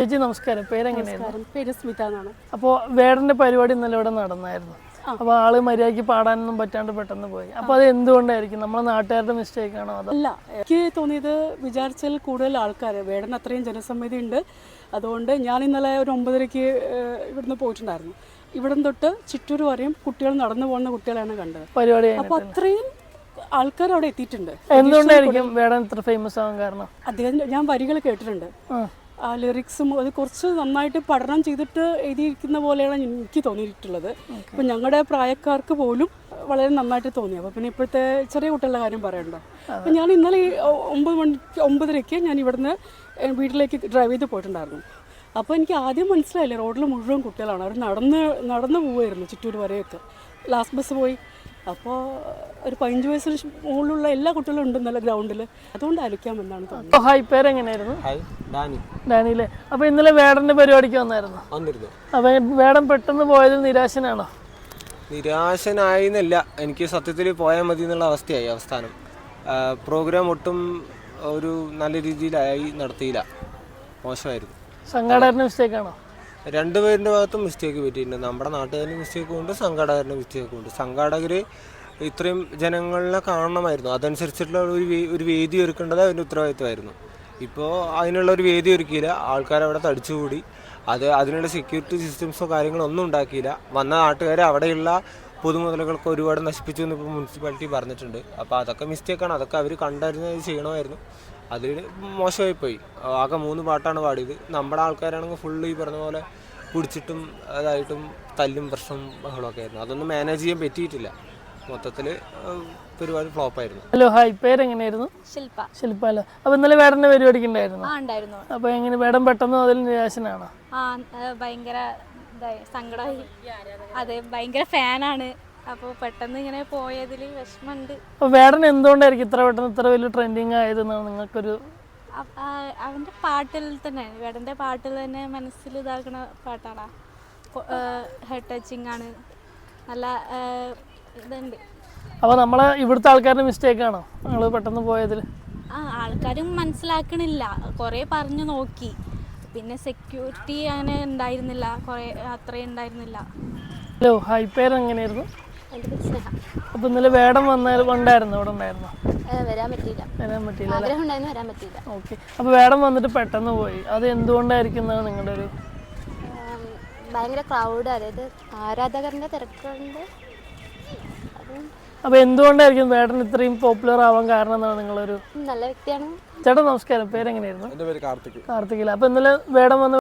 ചേച്ചി നമസ്കാരം. പേരെങ്ങനെയായിരുന്നു? പേര് സ്മിത എന്നാണ്. അപ്പോൾ വേടന്റെ പരിപാടി ഇന്നലെ ഇവിടെ നടന്നായിരുന്നു. അപ്പോൾ ആൾ മര്യാദയ്ക്ക് പാടാനൊന്നും പറ്റാണ്ട് പെട്ടെന്ന് പോയി. അപ്പോൾ അത് എന്തുകൊണ്ടായിരിക്കും? നമ്മളെ നാട്ടുകാരുടെ മിസ്റ്റേക്ക് ആണോ അതോ? അല്ല എനിക്ക് തോന്നിയത് വിചാരിച്ചാൽ കൂടുതൽ ആൾക്കാർ വേടൻ അത്രയും ജനസമ്മതി ഉണ്ട്. അതുകൊണ്ട് ഞാൻ ഇന്നലെ ഒരു ഒമ്പതരയ്ക്ക് ഏഹ്, ഇവിടുന്ന് പോയിട്ടുണ്ടായിരുന്നു. ഇവിടം തൊട്ട് ചിറ്റൂർ വരെയും കുട്ടികൾ നടന്നു പോകുന്ന കുട്ടികളാണ് കണ്ടത്. പരിപാടി അപ്പോൾ അത്രയും ആൾക്കാർ അവിടെ എത്തിയിട്ടുണ്ട്. എന്തുകൊണ്ടായിരിക്കും വേടൻ ഇത്ര ഫേമസ് ആവാൻ കാരണം? അദ്ദേഹം ഞാൻ വരികൾ കേട്ടിട്ടുണ്ട്. ലിറിക്സും അത് കുറച്ച് നന്നായിട്ട് പഠനം ചെയ്തിട്ട് എഴുതിയിരിക്കുന്ന പോലെയാണ് എനിക്ക് തോന്നിയിട്ടുള്ളത്. അപ്പം ഞങ്ങളുടെ പ്രായക്കാർക്ക് പോലും വളരെ നന്നായിട്ട് തോന്നി. അപ്പോൾ പിന്നെ ഇപ്പോഴത്തെ ചെറിയ കുട്ടികളുടെ കാര്യം പറയണ്ടോ? അപ്പം ഞാൻ ഇന്നലെ ഒമ്പത് മണിക്ക് ഒമ്പതരയ്ക്ക് ഞാൻ ഇവിടുന്ന് വീട്ടിലേക്ക് ഡ്രൈവ് ചെയ്ത് പോയിട്ടുണ്ടായിരുന്നു. അപ്പോൾ എനിക്ക് ആദ്യം മനസ്സിലായില്ല റോഡിൽ മുഴുവൻ കുട്ടികളാണ്. അവർ നടന്ന് നടന്ന് പോവുമായിരുന്നു ചുറ്റൂർ വരെയൊക്കെ. ലാസ്റ്റ് ബസ് പോയി. അപ്പോൾ ഒരു പതിനഞ്ച് വയസ്സിന് മുകളിലുള്ള എല്ലാ കുട്ടികളും ഉണ്ട് ഇന്നലെ ഗ്രൗണ്ടിൽ അതുകൊണ്ട് എന്നാണ് തോന്നുന്നത്. അപ്പോൾ ഹായ് പേരെങ്ങനെയായിരുന്നു? Hi Danny. ഡാനിയിലെ. അപ്പോൾ ഇന്നലെ വേടന്റെ പരിപാടിക്ക് വന്നായിരുന്നു? വന്നിരുന്നു. അപ്പോൾ വേടൻ പെട്ടെന്ന് പോയതിൽ നിരാശനാണോ? നിരാശനായി എന്നല്ല എനിക്ക് സത്യത്തിൽ പോയാൽ മതി എന്നുള്ള അവസ്ഥയായി അവസ്ഥാനം പ്രോഗ്രാം ഒട്ടും ഒരു നല്ല രീതിയിലായി നടത്തിയില്ല. മോശമായിരുന്നു. സംഘാടകരുടെ മിസ്റ്റേക്ക് ആണോ? രണ്ടുപേരുടെ ഭാഗത്തും മിസ്റ്റേക്ക് പറ്റിയിട്ടുണ്ട്. നമ്മുടെ നാട്ടുകാരുടെ മിസ്റ്റേക്കും ഉണ്ട് സംഘാടകരുടെ മിസ്റ്റേക്കും ഉണ്ട്. സംഘാടകർ ഇത്രയും ജനങ്ങളെ കാണണമായിരുന്നു. അതനുസരിച്ചിട്ടുള്ള ഒരു ഒരു വേദി ഒരുക്കേണ്ടത് അതിന്റെ ഉത്തരവാദിത്തമായിരുന്നു ഇപ്പോൾ അതിനുള്ള ഒരു വേദി ഒരുക്കിയില്ല. ആൾക്കാർ അവിടെ തടിച്ചുകൂടി. അത് അതിനുള്ള സെക്യൂരിറ്റി സിസ്റ്റംസോ കാര്യങ്ങളോ ഒന്നും ഉണ്ടാക്കിയില്ല. വന്ന നാട്ടുകാർ അവിടെയുള്ള പൊതുമുതലുകളൊക്കെ ഒരുപാട് നശിപ്പിച്ചു എന്ന് ഇപ്പോൾ മുനിസിപ്പാലിറ്റി പറഞ്ഞിട്ടുണ്ട്. അപ്പോൾ അതൊക്കെ മിസ്റ്റേക്കാണ്. അതൊക്കെ അവർ കണ്ടറിഞ്ഞ് അത് ചെയ്യണമായിരുന്നു. അതിൽ മോശമായി പോയി ആകെ മൂന്ന് പാട്ടാണ് പാടിയത്. നമ്മുടെ ആൾക്കാരാണെങ്കിൽ ഫുള്ള് ഈ പറഞ്ഞ പോലെ കുടിച്ചിട്ടും അതായിട്ടും തല്ലും പ്രശ്നം ബഹളമൊക്കെ ആയിരുന്നു. അതൊന്നും മാനേജ് ചെയ്യാൻ പറ്റിയിട്ടില്ല. മൊത്തത്തിൽ പരിപാടി ഫ്ലോപ്പായിരുന്നു ഹലോ ഹായ്. പേരെങ്ങനെയായിരുന്നു? ശില്പ. ശില്പ അല്ലേ? അപ്പോൾ ഇന്നലെ വേടന്റെ പരിപാടിക്ക് ഉണ്ടായിരുന്നു ആ ഉണ്ടായിരുന്നു. അപ്പോൾ എങ്ങനെ? വേടം പെട്ടെന്ന് അതിൽ നിരാശനാണോ? ഭയങ്കര ഇതായി സങ്കടമായി. അതെ ഭയങ്കര ഫാനാണ്. അപ്പോൾ പെട്ടെന്ന് ഇങ്ങനെ പോയതിൽ വിഷമമുണ്ട് വേടൻ എന്തുകൊണ്ടായിരിക്കും ഇത്ര പെട്ടെന്ന് ഇത്ര വലിയ ട്രെൻഡിങ് ആയതെന്നാണ് നിങ്ങൾക്കൊരു അവന്റെ അവന്റെ പാട്ടിൽ തന്നെ വേടന്റെ പാട്ടിൽ തന്നെ മനസ്സിൽ ഇതാക്കണ പാട്ടാണ്. ഹെഡ് ടച്ചിങ് ആണ്. നല്ല ഇതുണ്ട്. അപ്പോൾ നമ്മളെ ഇവിടുത്തെ ആൾക്കാരുടെ മിസ്റ്റേക്ക് ആണോ? നിങ്ങൾ പെട്ടെന്ന് പോയതിൽ ആ ആൾക്കാരും മനസ്സിലാക്കണില്ല. കുറേ പറഞ്ഞു നോക്കി. പിന്നെ സെക്യൂരിറ്റി അങ്ങനെ ഉണ്ടായിരുന്നില്ല. കുറേ അത്രയും ഉണ്ടായിരുന്നില്ല. ഹലോ ഹായ് പേരെങ്ങനെയായിരുന്നു? എന്റെ പേര് സ്നേഹ. അപ്പൊ ഇന്നലെ വേടം വന്നാൽ ഉണ്ടായിരുന്നു? ഇവിടെ ഉണ്ടായിരുന്നു? ഏഹ് വരാൻ പറ്റിയില്ല. വരാൻ പറ്റിയില്ല ആഗ്രഹം ഉണ്ടായിരുന്നു വരാൻ പറ്റിയില്ല. ഓക്കെ. അപ്പോൾ വേടം വന്നിട്ട് പെട്ടെന്ന് പോയി. അത് എന്തുകൊണ്ടായിരിക്കും എന്നാണ് നിങ്ങളുടെ ഒരു ഏം, ഭയങ്കര ക്രൗഡ് അതായത് ആരാധകരുടെ തിരക്കുണ്ട് അപ്പോൾ എന്തുകൊണ്ടായിരിക്കും വേടൻ ഇത്രയും പോപ്പുലർ ആവാൻ കാരണം എന്നാണ് നിങ്ങളൊരു നല്ല വ്യക്തിയാണ്. ചേട്ടാ നമസ്കാരം. പേരെങ്ങനെയായിരുന്നു? എന്റെ പേര് കാർത്തിക്. കാർത്തികില അപ്പോൾ ഇന്നലെ വേടം വന്ന